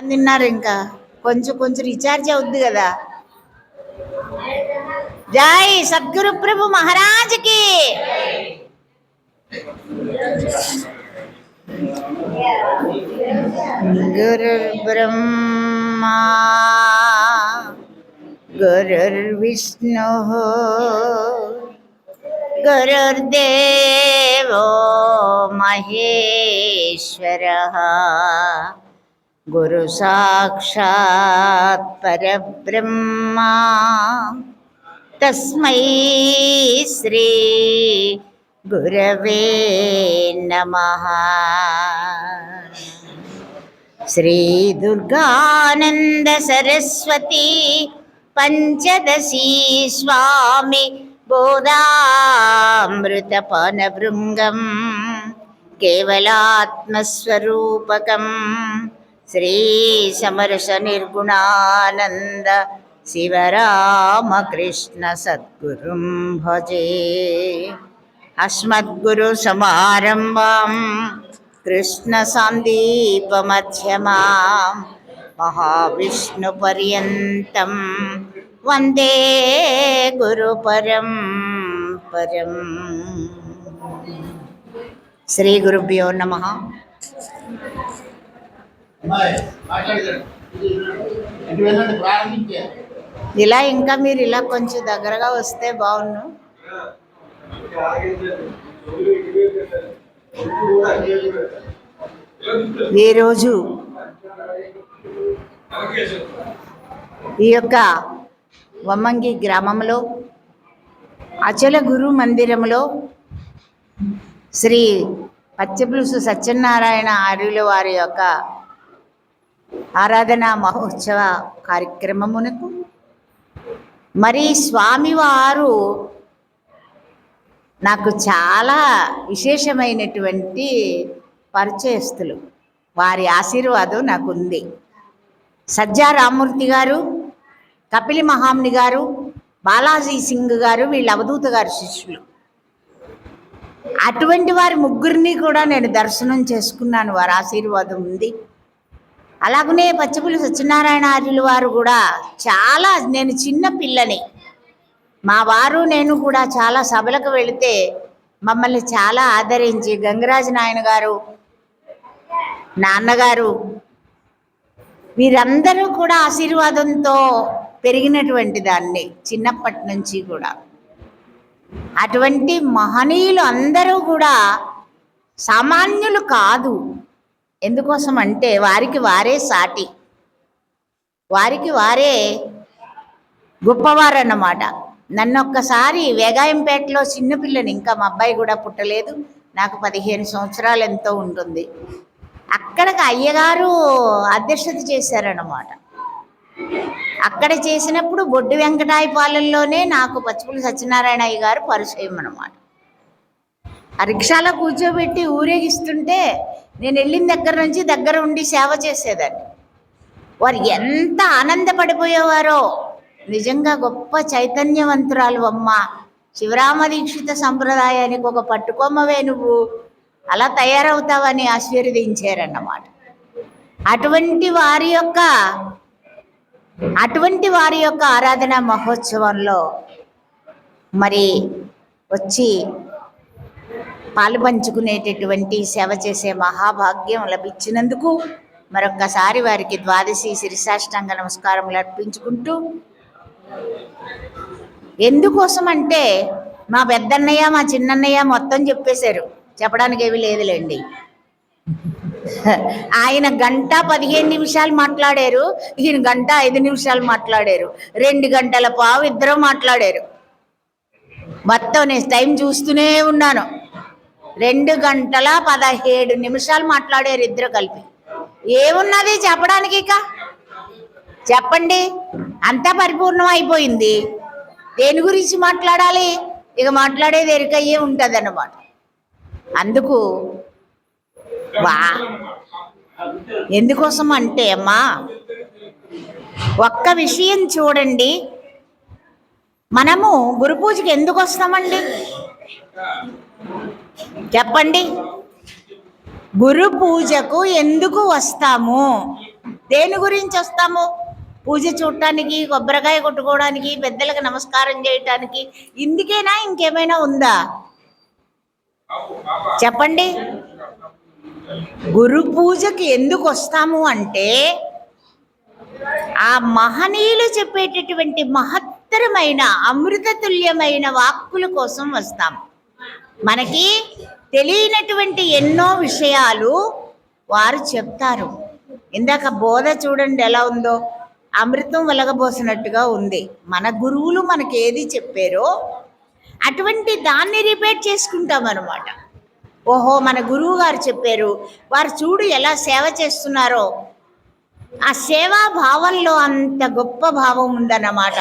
తిన్నారు ఇంకా కొంచెం కొంచెం రీఛార్జ్ అవుద్ది కదా జై సద్గురు ప్రభు మహారాజ్కి గురుర్బ్రహ్మా గురుర్విష్ణు గురుర్దేవో మహేశ్వర గురు गुरुसाक्षात् परब्रह्मा। तस्मै श्री गुरवे नमः। श्रीदुर्गानन्दसरस्वती पञ्चदशी स्वामि बोधामृतपानभृङ्गम् केवलात्मस्वरूपकम्। శ్రీ సమరస నిర్గుణానంద శివరామకృష్ణ సద్గురుం భజే. అస్మద్గురు సమారంభం కృష్ణ సాందీపమధ్యమాం మహావిష్ణుపర్యంతం వందే గురు పరం పరం. ఇలా ఇంకా మీరు ఇలా కొంచెం దగ్గరగా వస్తే బాగున్ను. ఈరోజు ఈ యొక్క వమ్మంగి గ్రామంలో అచల గురు మందిరంలో శ్రీ పచ్చపులుసు సత్యనారాయణ ఆర్యుల వారి యొక్క ఆరాధన మహోత్సవ కార్యక్రమమునకు. మరి స్వామివారు నాకు చాలా విశేషమైనటువంటి పరిచయస్తులు. వారి ఆశీర్వాదం నాకు ఉంది సజ్జా రామ్మూర్తి గారు కపిలి మహాముని గారు బాలాజీ సింగ్ గారు వీళ్ళ అవధూత గారి శిష్యులు. అటువంటి వారి ముగ్గురిని కూడా నేను దర్శనం చేసుకున్నాను. వారి ఆశీర్వాదం ఉంది. అలాగనే పచ్చపుల్లి సత్యనారాయణ ఆర్యులు వారు కూడా చాలా నేను చిన్న పిల్లని. మా వారు నేను కూడా చాలా సభలకు వెళితే మమ్మల్ని చాలా ఆదరించి గంగరాజు నాయన గారు నాన్నగారు వీరందరూ కూడా ఆశీర్వాదంతో పెరిగినటువంటి దాన్ని చిన్నప్పటి నుంచి కూడా. అటువంటి మహనీయులు అందరూ కూడా సామాన్యులు కాదు. ఎందుకోసం అంటే వారికి వారే సాటి. వారికి వారే గొప్పవారన్నమాట. నన్ను ఒక్కసారి వేగాయంపేటలో చిన్నపిల్లని ఇంకా మా అబ్బాయి కూడా పుట్టలేదు. నాకు పదిహేను సంవత్సరాలు ఎంతో ఉంటుంది. అక్కడికి అయ్యగారు అధ్యక్షత చేశారన్నమాట. అక్కడ చేసినప్పుడు బొడ్డు వెంకటాయపాలెంలోనే నాకు పచ్చిపుల్లి సత్యనారాయణ అయ్య గారు పరిచయం అన్నమాట. ఆ రిక్షాలో కూర్చోబెట్టి ఊరేగిస్తుంటే నేను వెళ్ళిన దగ్గర నుంచి దగ్గర ఉండి సేవ చేసేదాన్ని. వారు ఎంత ఆనందపడిపోయేవారో. నిజంగా గొప్ప చైతన్యవంతురాలు అమ్మ. శివరామ దీక్షిత సంప్రదాయానికి ఒక పట్టుకొమ్మవే నువ్వు. అలా తయారవుతావని ఆశీర్వదించారన్నమాట. అటువంటి వారి యొక్క అటువంటి వారి యొక్క ఆరాధన మహోత్సవంలో మరి వచ్చి పాలు పంచుకునేటటువంటి సేవ చేసే మహాభాగ్యం లభించినందుకు మరొక్కసారి వారికి ద్వాదశి శిరిసాష్టాంగ నమస్కారములు అర్పించుకుంటూ ఎందుకోసం అంటే మా పెద్దన్నయ్య మా చిన్నన్నయ్య మొత్తం చెప్పేశారు. చెప్పడానికి ఏమీ లేదులేండి. ఆయన గంట పదిహేను నిమిషాలు మాట్లాడారు ఈయన గంట ఐదు నిమిషాలు మాట్లాడారు రెండు గంటల పావు ఇద్దరు మాట్లాడారు. మొత్తం నేను టైం చూస్తూనే ఉన్నాను. రెండు గంటల పదహేడు నిమిషాలు మాట్లాడారు ఇద్దరు కలిపి. ఏమున్నది చెప్పడానికి ఇక? చెప్పండి. అంతా పరిపూర్ణం అయిపోయింది దేని గురించి మాట్లాడాలి? ఇక మాట్లాడేది ఎరికయ్యే ఉంటుంది అన్నమాట అందుకు వా. ఎందుకోసం అంటే అమ్మా ఒక్క విషయం చూడండి. మనము గురు పూజకి ఎందుకు వస్తామండి? చెప్పండి. గురు పూజకు ఎందుకు వస్తాము? దేని గురించి వస్తాము? పూజ చూడటానికి కొబ్బరికాయ కొట్టుకోవడానికి పెద్దలకు నమస్కారం చేయటానికి ఇందుకేనా ఇంకేమైనా ఉందా? చెప్పండి. గురు పూజకి ఎందుకు వస్తాము అంటే ఆ మహనీయులు చెప్పేటటువంటి మహత్తరమైన అమృతతుల్యమైన వాక్కుల కోసం వస్తాం మనకి తెలియనటువంటి ఎన్నో విషయాలు వారు చెప్తారు. ఇందాక బోధ చూడండి ఎలా ఉందో? అమృతం వెలగబోసినట్టుగా ఉంది. మన గురువులు మనకి ఏది చెప్పారో అటువంటి దాన్ని రిపీట్ చేసుకుంటాం అనమాట ఓహో మన గురువు గారు చెప్పారు వారు చూడు ఎలా సేవ చేస్తున్నారో. ఆ సేవా భావంలో అంత గొప్ప భావం ఉందన్నమాట.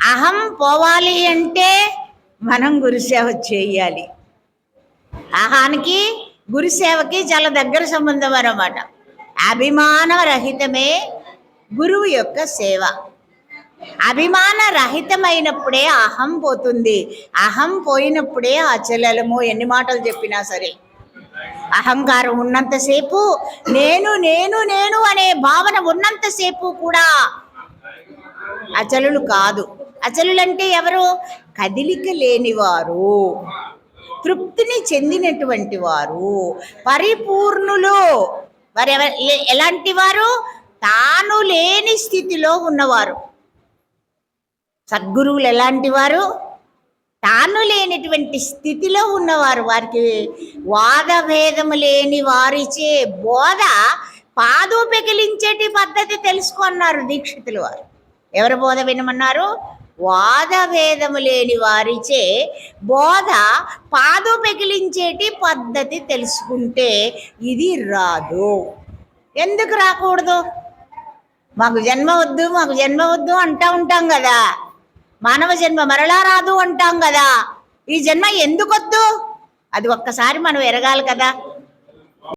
అహం పోవాలి అంటే మనం గురుసేవ చేయాలి. అహానికి గురుసేవకి చాలా దగ్గర సంబంధం అన్నమాట. అభిమాన రహితమే గురువు యొక్క సేవ. అభిమాన రహితమైనప్పుడే అహం పోతుంది. అహం పోయినప్పుడే అచలము ఎన్ని మాటలు చెప్పినా సరే. అహంకారం ఉన్నంతసేపు నేను నేను నేను అనే భావన ఉన్నంతసేపు కూడా అచలులు కాదు. అచలులంటే ఎవరు? కదిలిక లేనివారు. తృప్తిని చెందినటువంటి వారు. పరిపూర్ణులు. వారు ఎలాంటి వారు? తాను లేని స్థితిలో ఉన్నవారు. సద్గురువులు ఎలాంటి వారు? తాను లేనటువంటి స్థితిలో ఉన్నవారు. వారికి వాదభేదము లేని వారిచే బోధ పాదు పెకిలించేటి పద్ధతి తెలుసుకున్నారు దీక్షితులు వారు. ఎవరు బోధ వినమన్నారు? వాదభేదము లేని వారిచే బోధ పాదు పెకిలించేటి పద్ధతి తెలుసుకుంటే ఇది రాదు. ఎందుకు రాకూడదు? మాకు జన్మ వద్దు మాకు జన్మ వద్దు అంటా ఉంటాం కదా. మానవ జన్మ మరలా రాదు అంటాం కదా. ఈ జన్మ ఎందుకొద్దు? అది ఒక్కసారి మనం ఎరగాలి కదా.